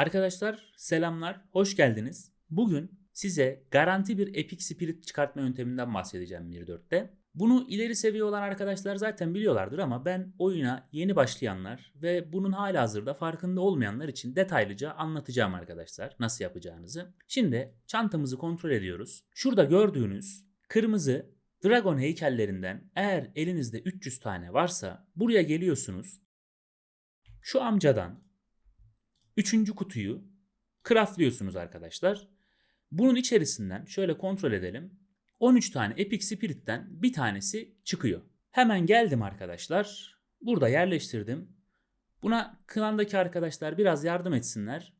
Arkadaşlar selamlar, hoş geldiniz. Bugün size garanti bir Epic Spirit çıkartma yönteminden bahsedeceğim 1.4'te. Bunu ileri seviye olan arkadaşlar zaten biliyorlardır ama ben oyuna yeni başlayanlar ve bunun hala hazırda farkında olmayanlar için detaylıca anlatacağım arkadaşlar nasıl yapacağınızı. Şimdi çantamızı kontrol ediyoruz. Şurada gördüğünüz kırmızı dragon heykellerinden eğer elinizde 300 tane varsa buraya geliyorsunuz. Şu amcadan Üçüncü kutuyu craftlıyorsunuz arkadaşlar. Bunun içerisinden şöyle kontrol edelim. 13 tane Epic Spirit'ten bir tanesi çıkıyor. Hemen geldim arkadaşlar. Burada yerleştirdim. Buna klandaki arkadaşlar biraz yardım etsinler.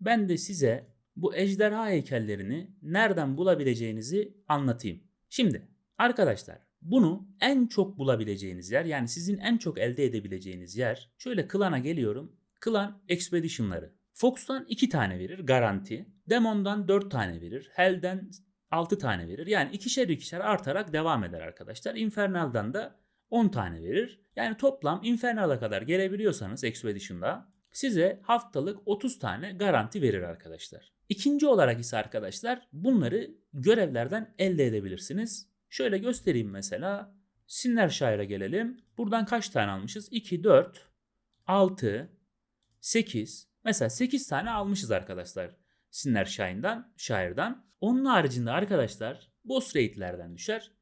Ben de size bu ejderha heykellerini nereden bulabileceğinizi anlatayım. Şimdi arkadaşlar bunu en çok bulabileceğiniz yer yani sizin en çok elde edebileceğiniz yer. Şöyle klana geliyorum. Klan Expedition'ları. Fox'tan 2 tane verir garanti. Demon'dan 4 tane verir. Hell'den 6 tane verir. Yani ikişer ikişer artarak devam eder arkadaşlar. Infernal'dan da 10 tane verir. Yani toplam Infernal'a kadar gelebiliyorsanız Expedition'da size haftalık 30 tane garanti verir arkadaşlar. İkinci olarak ise arkadaşlar bunları görevlerden elde edebilirsiniz. Şöyle göstereyim mesela. Sinner Shire'a gelelim. Buradan kaç tane almışız? 2, 4, 6, 8. Mesela 8 tane almışız arkadaşlar. Sinner Shine'dan, Shire'dan. Onun haricinde arkadaşlar boss rate'lerden düşer.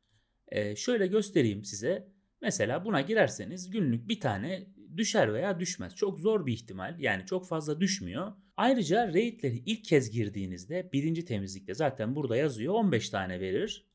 Ee, şöyle göstereyim size. Mesela buna girerseniz günlük bir tane düşer veya düşmez. Çok zor bir ihtimal. Yani çok fazla düşmüyor. Ayrıca raidleri ilk kez girdiğinizde birinci temizlikte zaten burada yazıyor 15 tane verir.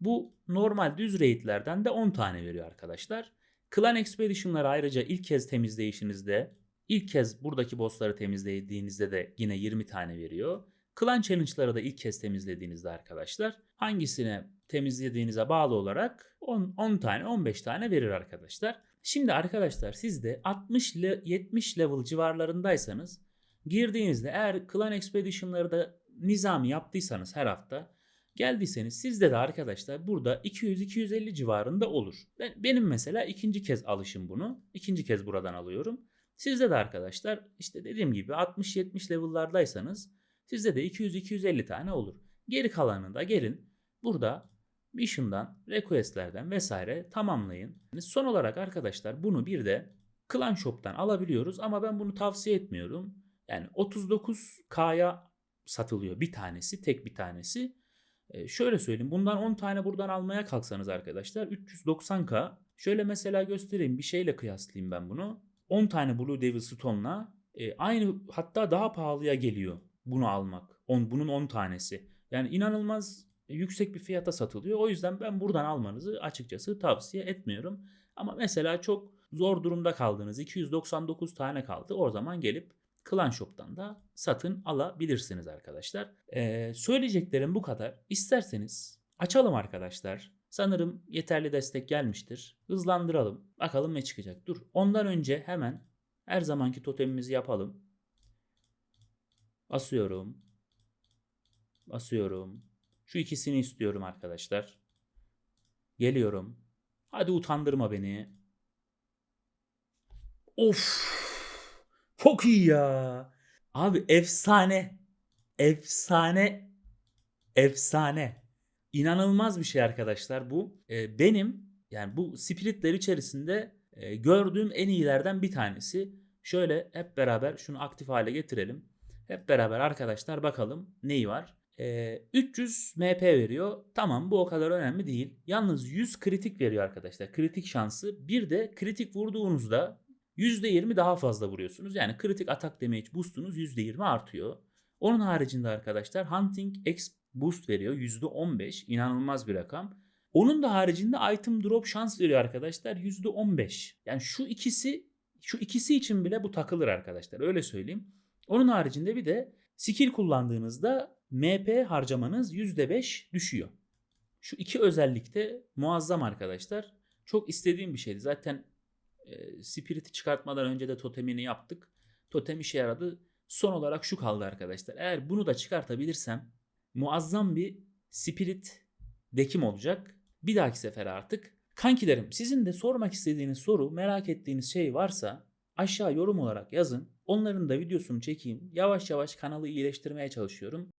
Bu normal düz raidlerden de 10 tane veriyor arkadaşlar. Clan Expedition'ları ayrıca ilk kez temizleyişinizde İlk kez buradaki bossları temizlediğinizde de yine 20 tane veriyor. Clan Challenge'ları da ilk kez temizlediğinizde arkadaşlar hangisine temizlediğinize bağlı olarak 10, 10 tane 15 tane verir arkadaşlar. Şimdi arkadaşlar siz de 60 ile 70 level civarlarındaysanız girdiğinizde eğer Clan Expedition'ları da nizami yaptıysanız her hafta geldiyseniz sizde de arkadaşlar burada 200-250 civarında olur. Ben, benim mesela ikinci kez alışım bunu. İkinci kez buradan alıyorum. Sizde de arkadaşlar işte dediğim gibi 60-70 level'lardaysanız sizde de 200-250 tane olur. Geri kalanını da gelin burada mission'dan, request'lerden vesaire tamamlayın. Son olarak arkadaşlar bunu bir de Clan Shop'tan alabiliyoruz ama ben bunu tavsiye etmiyorum. Yani 39K'ya satılıyor bir tanesi, tek bir tanesi. Ee, şöyle söyleyeyim bundan 10 tane buradan almaya kalksanız arkadaşlar 390K. Şöyle mesela göstereyim bir şeyle kıyaslayayım ben bunu. 10 tane Blue Devil Stone'la e, aynı hatta daha pahalıya geliyor bunu almak. On, bunun 10 tanesi. Yani inanılmaz yüksek bir fiyata satılıyor. O yüzden ben buradan almanızı açıkçası tavsiye etmiyorum. Ama mesela çok zor durumda kaldınız. 299 tane kaldı. O zaman gelip Clan Shop'tan da satın alabilirsiniz arkadaşlar. Ee, söyleyeceklerim bu kadar. İsterseniz açalım arkadaşlar. Sanırım yeterli destek gelmiştir. Hızlandıralım. Bakalım ne çıkacak. Dur. Ondan önce hemen her zamanki totemimizi yapalım. Basıyorum. Basıyorum. Şu ikisini istiyorum arkadaşlar. Geliyorum. Hadi utandırma beni. Of. Çok iyi ya. Abi efsane. Efsane. Efsane inanılmaz bir şey arkadaşlar bu. E, benim yani bu spiritler içerisinde e, gördüğüm en iyilerden bir tanesi. Şöyle hep beraber şunu aktif hale getirelim. Hep beraber arkadaşlar bakalım neyi var. E, 300 MP veriyor. Tamam bu o kadar önemli değil. Yalnız 100 kritik veriyor arkadaşlar. Kritik şansı. Bir de kritik vurduğunuzda %20 daha fazla vuruyorsunuz. Yani kritik atak damage boostunuz %20 artıyor. Onun haricinde arkadaşlar Hunting X boost veriyor. %15 inanılmaz bir rakam. Onun da haricinde item drop şans veriyor arkadaşlar %15. Yani şu ikisi şu ikisi için bile bu takılır arkadaşlar öyle söyleyeyim. Onun haricinde bir de skill kullandığınızda MP harcamanız %5 düşüyor. Şu iki özellik de muazzam arkadaşlar. Çok istediğim bir şeydi. Zaten e, Spirit'i çıkartmadan önce de totemini yaptık. Totem işe yaradı. Son olarak şu kaldı arkadaşlar. Eğer bunu da çıkartabilirsem muazzam bir spirit dekim olacak. Bir dahaki sefer artık. Kankilerim sizin de sormak istediğiniz soru, merak ettiğiniz şey varsa aşağı yorum olarak yazın. Onların da videosunu çekeyim. Yavaş yavaş kanalı iyileştirmeye çalışıyorum.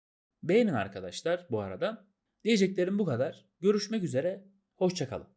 Beğenin arkadaşlar bu arada. Diyeceklerim bu kadar. Görüşmek üzere. Hoşçakalın.